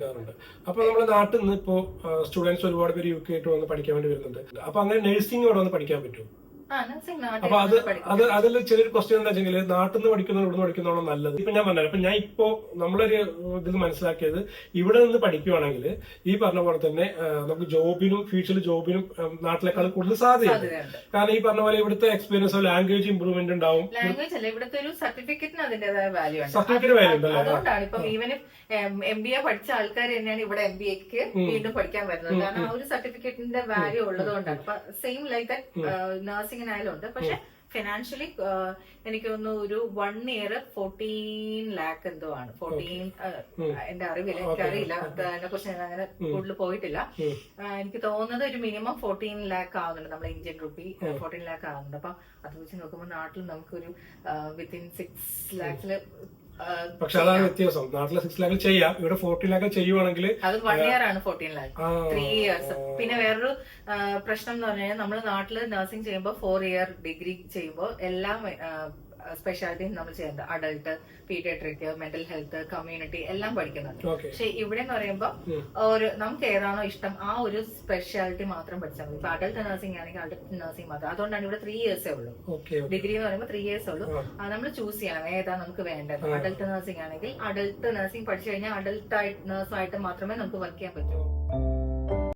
ചെയ്യാറുണ്ട്. അപ്പൊ നമ്മുടെ നാട്ടിൽ നിന്ന് ഇപ്പോ സ്റ്റുഡൻസ് ഒരുപാട് പേര് യു കെ ആയിട്ട് വന്ന് പഠിക്കാൻ വേണ്ടി വരുന്നുണ്ട്. അപ്പൊ അങ്ങനെ നഴ്സിംഗ് ഇവിടെ വന്ന് പഠിക്കാൻ പറ്റും ആ നഴ്സിംഗ് അപ്പൊ അത് അത് അതിൽ ചെറിയൊരു ക്വസ്റ്റ്യൻ എന്താ വെച്ചെങ്കിൽ നാട്ടിൽ നിന്ന് പഠിക്കുന്നതോ ഇവിടെ നിന്ന് പഠിക്കുന്നതാണോ നല്ലത്? ഇപ്പൊ ഞാൻ പറഞ്ഞു അപ്പൊ ഞാൻ ഇപ്പോ നമ്മളൊരു ഇതിൽ മനസ്സിലാക്കിയത് ഇവിടെ നിന്ന് പഠിക്കുവാണെങ്കിൽ ഈ പറഞ്ഞ പോലെ തന്നെ നമുക്ക് ജോബിനും ഫ്യൂച്ചറിൽ ജോബിനും നാട്ടിലേക്കാൾ കൂടുതൽ സാധ്യതയുണ്ട്. സാധ്യതയുണ്ട്. കാരണം ഈ പറഞ്ഞ പോലെ ഇവിടുത്തെ എക്സ്പീരിയൻസ് ലാംഗ്വേജ് ഇമ്പ്രൂവ്മെന്റ് ഉണ്ടാവും. ലാംഗ്വേജ് അല്ല ഇവിടുത്തെ ഒരു സർട്ടിഫിക്കറ്റിന് അതിന്റേതായ വാല്യൂ ഉണ്ട് Certificate വാല്യൂ ഉണ്ട് അല്ലേ? അതുകൊണ്ടാണ് ഇപ്പം ഈവൻ എം ബി എ പഠിച്ച ആൾക്കാർ തന്നെയാണ് ഇവിടെ എം ബി എക്ക് വീണ്ടും പഠിക്കാൻ വരുന്നത്. കാരണം ആ ഒരു സർട്ടിഫിക്കറ്റിന്റെ വാല്യൂ ഉള്ളത് കൊണ്ടാണ് സെയിം ലൈക്ക് നഴ്സിംഗിനായാലും ഉണ്ട് പക്ഷെ ഫിനാൻഷ്യലി എനിക്ക് തോന്നുന്നു ഒരു വൺ ഇയർ ഫോർട്ടീൻ ലാക്ക് എന്തോ ആണ്. ഫോർട്ടീൻ എന്റെ അറിവില്ല എനിക്കറിയില്ല അതിനെ കുറിച്ച് ഞാൻ അങ്ങനെ കൂടുതൽ പോയിട്ടില്ല. എനിക്ക് തോന്നുന്നത് ഒരു മിനിമം ഫോർട്ടീൻ ലാക്ക് ആവുന്നുണ്ട്. നമ്മുടെ ഇന്ത്യൻ റുപ്പി ഫോർട്ടീൻ ലാക്ക് ആവുന്നുണ്ട്. അപ്പൊ അത് വെച്ച് നോക്കുമ്പോൾ നാട്ടിൽ നമുക്കൊരു വിത്തിൻ സിക്സ് ലാക്സിൽ പക്ഷെ അതാണ് വ്യത്യാസം. നാട്ടിലെ സിക്സ് ലാഖിൽ ചെയ്യാം. ഇവിടെ ഫോർട്ടീൻ ലാഖിൽ ചെയ്യുവാണെങ്കിൽ അത് വൺ ഇയർ ആണ് ഫോർട്ടീൻ ലാക്ക് ത്രീ ഇയേഴ്സ് പിന്നെ വേറൊരു പ്രശ്നം എന്ന് പറഞ്ഞാൽ നമ്മൾ നാട്ടിൽ നഴ്സിംഗ് ചെയ്യുമ്പോൾ ഫോർ ഇയർ ഡിഗ്രി ചെയ്യുമ്പോൾ എല്ലാം സ്പെഷ്യാലിറ്റിയും നമ്മൾ ചെയ്യുന്നത്. Adult paediatric mental health community എല്ലാം പഠിക്കുന്നുണ്ട്. ഓക്കെ പക്ഷെ ഇവിടെ എന്ന് പറയുമ്പോൾ ഒരു നമുക്ക് ഏതാണോ ഇഷ്ടം ആ ഒരു സ്പെഷ്യാലിറ്റി മാത്രം പഠിച്ചാൽ മതി. ഇപ്പൊ അഡൾട്ട് നഴ്സിംഗ് ആണെങ്കിൽ അഡൾട്ട് നഴ്സിംഗ് മാത്രം. അതുകൊണ്ടാണ് ഇവിടെ ത്രീ ഇയേഴ്സേ ഉള്ളൂ. ഡിഗ്രി എന്ന് പറയുമ്പോൾ ത്രീ ഇയേഴ്സ് ഉള്ളൂ. അത് നമ്മൾ ചൂസ് ചെയ്യണം. ഏതാ നമുക്ക് വേണ്ടത്? അഡൾട്ട് നഴ്സിംഗ് ആണെങ്കിൽ അഡൾട്ട് നഴ്സിംഗ് പഠിച്ചു കഴിഞ്ഞാൽ അഡൾട്ട് ആയിട്ട് നഴ്സായിട്ട് മാത്രമേ നമുക്ക് വർക്ക് ചെയ്യാൻ പറ്റൂ.